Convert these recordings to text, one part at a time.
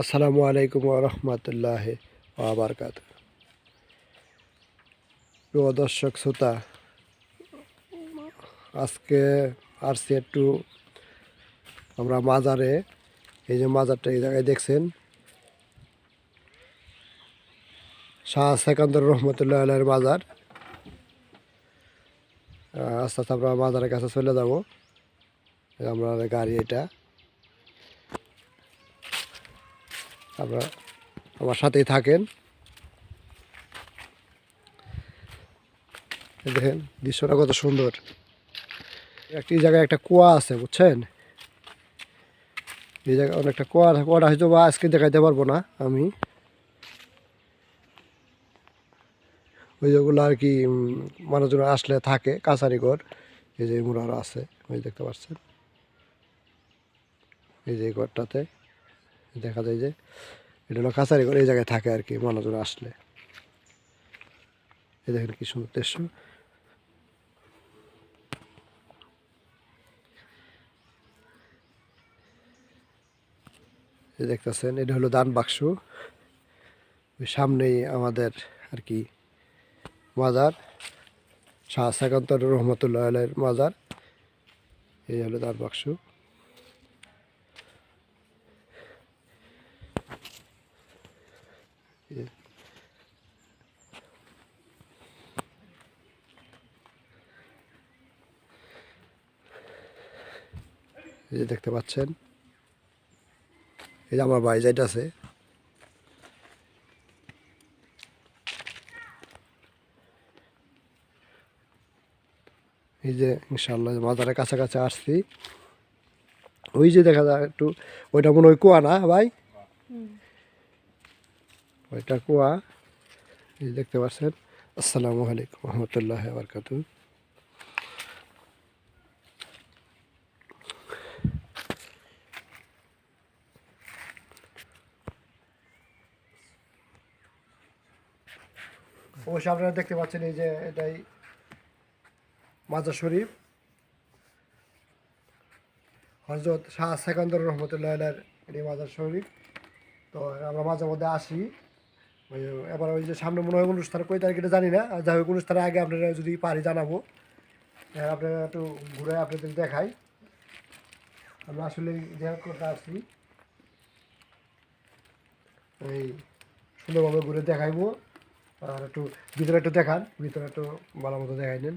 আসসালামু আলাইকুম রহমতুল্লাহ আবরকাত দর্শক, শ্রোতা, আজকে আসছি একটু আমরা মাজারে। এই যে মাজারটা এই জায়গায় দেখছেন? শাহ সেকান্দর রহমতুল্লাহ আলের মাজার। আস্তে আস্তে আমরা মাজারের কাছে চলে যাব। আমরা গাড়ি এটা আপনারা আমার সাথেই থাকেন। দেখেন, দৃশ্যটা কত সুন্দর। একটি জায়গায় একটা কুয়া আছে, বুঝছেন? এই জায়গায় অনেকটা কুয়া কুয়াটা হয়তো বা আজকে দেখাইতে পারব না আমি। ওই যেগুলো আর কি মানুষজন আসলে থাকে, কাছারি ঘর, এই যে মুরার আছে, ওই দেখতে পাচ্ছেন? এই যে ঘরটাতে। দেখা যায় যে এটা হলো কাছারি করে এই জায়গায় থাকে আর কি, মানুষজন আসলে। এই দেখেন কি সুন্দর দৃশ্য। দেখতেছেন, এটা হলো দান বাক্স। সামনেই আমাদের আর কি মাজার, শাহ সাকান্তর রহমতুল্লাহ মাজার। এই হলো দান বাক্স। এই যে দেখতে পাচ্ছেন, এই যে আমার ভাই যেটা আছে। এই যে ইনশাল্লাহ মাজারের কাছাকাছি আসছি। ওই যে দেখা যায় একটু, ওইটা মনে হয় কুয়া না ভাই ওইটা কুয়া? দেখতে পাচ্ছেন। আসসালামু আলাইকুম রহমতুল্লাহ বারকাতু অবশ্যই আপনারা দেখতে পাচ্ছেন এই যে এটাই মাজার শরীফ। হজরত শাহ সেকান্দর রহমতুল্লাহ এটি মাজার শরীফ। তো আমরা মাঝে মধ্যে আসি। ওই, এবার ওই যে সামনে মনে হয় অনুষ্ঠান কই তারিখটা জানি না। আর যাই হোক অনুষ্ঠানের আগে আপনারা যদি পারি জানাব। হ্যাঁ আপনারা একটু ঘুরে আপনাদের দেখাই। আমরা আসলে দেখা করতে আসছি এই সুন্দরভাবে ঘুরে দেখাইবো। আর একটু ভিতরে একটু দেখান, ভিতরে একটু ভালো মতো দেখাই নেন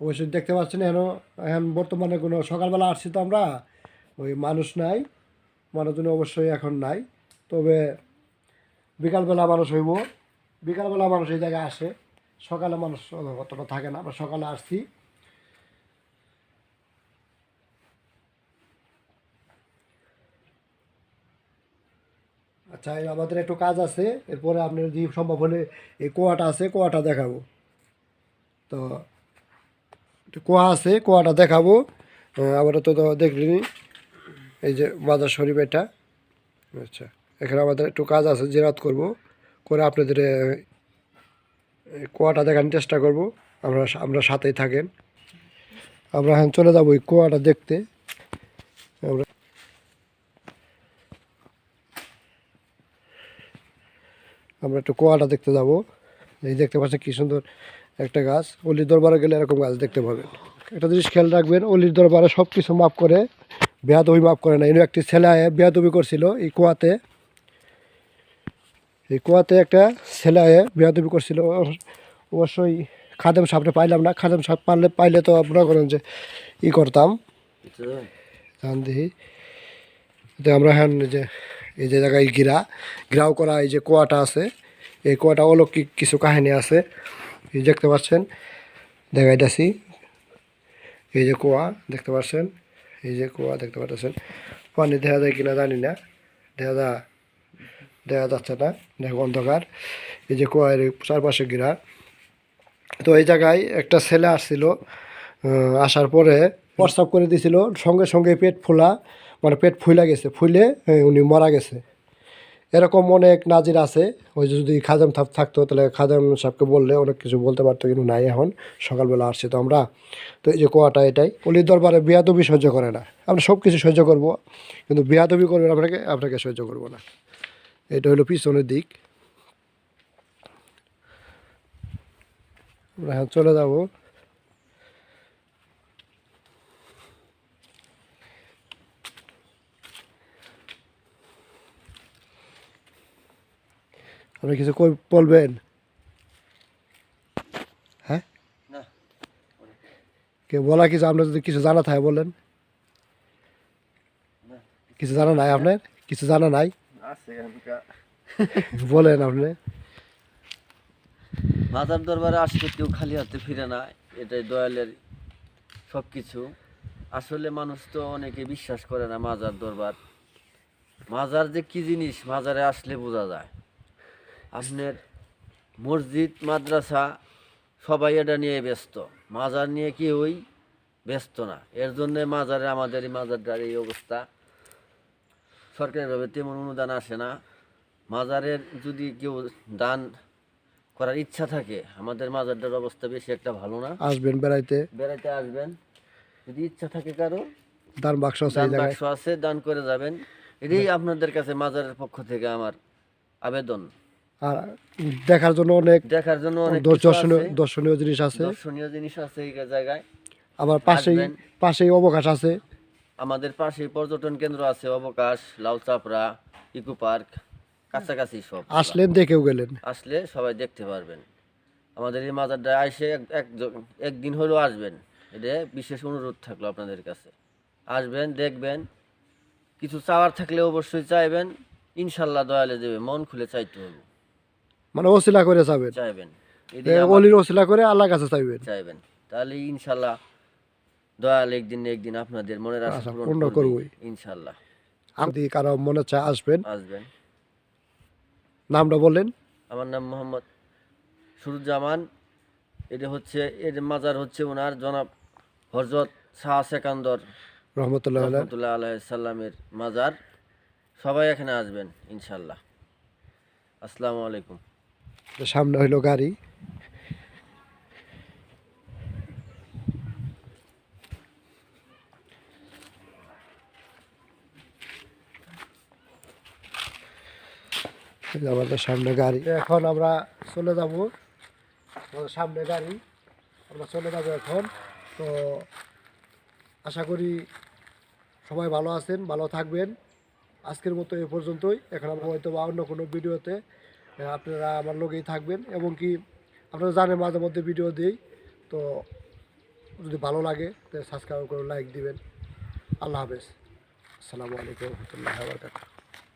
অবশ্যই দেখতে পাচ্ছেন, এখন এখন বর্তমানে কোনো সকালবেলা আসছি তো আমরা, ওই মানুষ নাই, মানুষজন অবশ্যই এখন নাই, তবে বিকালবেলা মানুষ হইব, বিকালবেলা মানুষ এই জায়গায় আসে, সকালে মানুষ অতটা থাকে না, আমরা সকালে আসছি। আচ্ছা আমাদের একটু কাজ আছে, এরপরে আপনার যদি সম্ভব হলে এই কোয়াটা আছে, কোয়াটা দেখাবো। তো কুয়া আছে, কুয়াটা দেখাবো। আমরা তো দেখলিনি। এই যে মাদার শরীফ এটা। আচ্ছা এখানে আমাদের একটু কাজ আছে, জেরাত করব। করে আপনাদের কুয়াটা দেখানোর চেষ্টা করব। আমরা আমরা সাথেই থাকেন। আমরা এখন চলে যাব ওই কুয়াটা দেখতে। আমরা আমরা একটু কুয়াটা দেখতে যাব। এই দেখতে পাচ্ছেন কী সুন্দর একটা গাছ, অলির দরবারে গেলে এরকম গাছ দেখতে পাবেন। একটা জিনিস খেয়াল রাখবেন, অলির দরবারে সব কিছু মাফ করে, বেয়াদবি মাফ করে না। এনে একটি ছেলে, বেয়াদবি করছিল এই কুয়াতে। এই কুয়াতে একটা ছেলে, বেয়াদবি করছিল। অবশ্যই খাদেম সাপটা পাইলাম না। খাদেম সাপ পারলে, পাইলে তো আপনারা করেন যে ই করতাম। তো আমরা এই যে এই যে জায়গায় গিরা গিরাও করা এই যে কুয়াটা আছে। এই কুয়াটা অলৌকিক কিছু কাহিনী আছে। এই দেখতে পাচ্ছেন দেখাইতেছি এই যে কুয়া, দেখতে পাচ্ছেন? এই যে কুয়া, দেখতে পাচ্ছেন? পানি দেখা যায় কিনা জানি না। দেখা যা, দেখা যাচ্ছে না। দেখো অন্ধকার। এই যে কুয়ার চারপাশে গিরা তো এই জায়গায় একটা ছেলে আসছিল আসার পরে প্রস্তাব করে দিছিল সঙ্গে সঙ্গে পেট ফোলা মানে পেট ফুলা গেছে। ফুলে উনি মারা গেছে। এরকম অনেক নাজির আছে। ওই যদি খাজাম থাক- থাকতো, তাহলে খাজাম সাহেবকে বললে অনেক কিছু বলতে পারতো, কিন্তু নাই এখন। সকালবেলা আসছে তো আমরা। তো এই যে কোয়াটা এটাই। অলির দরবারে বিয়াদবি সহ্য করে না। আমরা সব কিছু সহ্য করব, কিন্তু বিয়াদবি করবেন আপনাকে আপনাকে সহ্য করব না। এটা হলো পিছনের দিক। আমরা চলে যাব। আপনি কিছু কই- বলবেন? হ্যাঁ? না। কে বলা কিছু আপনার যদি কিছু জানা থাকে বলেন। কিছু জানা নাই আপনার? কিছু জানা নাই? বলেন আপনি। মাজার দরবারে আসলে কেউ খালি হাতে ফিরে না এটাই দয়ালের সব কিছু আসলে মানুষ তো অনেকে বিশ্বাস করে না মাজার দরবার। মাজার যে কি জিনিস মাজারে আসলে বোঝা যায়। আপনার মসজিদ মাদ্রাসা সবাই এটা নিয়ে ব্যস্ত। মাজার নিয়ে কেউই ব্যস্ত না। এর জন্যে মাজারে আমাদের এই মাজারটার এই অবস্থা। সরকারিভাবে তেমন অনুদান আসে না। মাজারের যদি কেউ দান করার ইচ্ছা থাকে আমাদের মাজারটার অবস্থা বেশি একটা ভালো না। আসবেন বেড়াইতে? বেড়াইতে আসবেন। যদি ইচ্ছা থাকে কারও দান বাক্স দান বাক্স আছে দান করে যাবেন। এটাই আপনাদের কাছে মাজারের পক্ষ থেকে আমার আবেদন। আর দেখার জন্য অনেক দেখার জন্য অনেক দর্শনীয় দর্শনীয় জিনিস আছে। দর্শনীয় জিনিস আছে এই জায়গায়। আবার পাশেই পাশেই অবকাশ আছে। আমাদের পাশে পর্যটন কেন্দ্র আছে অবকাশ লাউচাপড়া ইকো পার্ক কাছাকাছি সব। আসলেন দেখেও গেলেন। আসলে সবাই দেখতে পারবেন। আমাদের এই মাজারটা এক একদিন হলেও আসবেন। এটা বিশেষ অনুরোধ থাকল আপনাদের কাছে। আসবেন দেখবেন। কিছু চাওয়ার থাকলে অবশ্যই চাইবেন। ইনশাল্লাহ দয়ালে দেবে। মন খুলে চাইতে হবে। মানে ওসিলা করে চাইবেন। এটাই অলির ওসিলা করে আল্লাহ কাছে চাইবেন। চাইবেন। তাহলে ইনশাল্লাহ দয়াল একদিন একদিন আপনাদের মনের আশা আশা পূর্ণ করবে করবই। ইনশাল্লাহ। যদি কারও মনে চায় আসবেন আসবেন। নামটা বললেন? আমার নাম মোহাম্মদ সুরুজ্জামান। এটা হচ্ছে এর মাজার হচ্ছে ওনার জনাব হজরত শাহ সেকান্দর রহমতুল্লাহ। রহমতুল্লাহ আলাহ সাল্লামের মাজার। সবাই এখানে আসবেন ইনশাল্লাহ। আসসালামু আলাইকুম। সামনে হইল গাড়ি। আমাদের সামনে গাড়ি। এখন আমরা চলে যাব। আমাদের সামনে গাড়ি। আমরা চলে যাব এখন। তো আশা করি সবাই ভালো আছেন, ভালো থাকবেন। আজকের মতো এ পর্যন্তই। এখন আমরা হয়তো বা অন্য কোনো ভিডিওতে আপনারা আমার লোকেই থাকবেন এবং কি আপনারা জানেন মাঝে মধ্যে ভিডিও দিই, তো যদি ভালো লাগে তো সাবস্ক্রাইব করে লাইক দিবেন। আল্লাহ হাফেজ। আসসালামু আলাইকুম রহমতুল্লাহ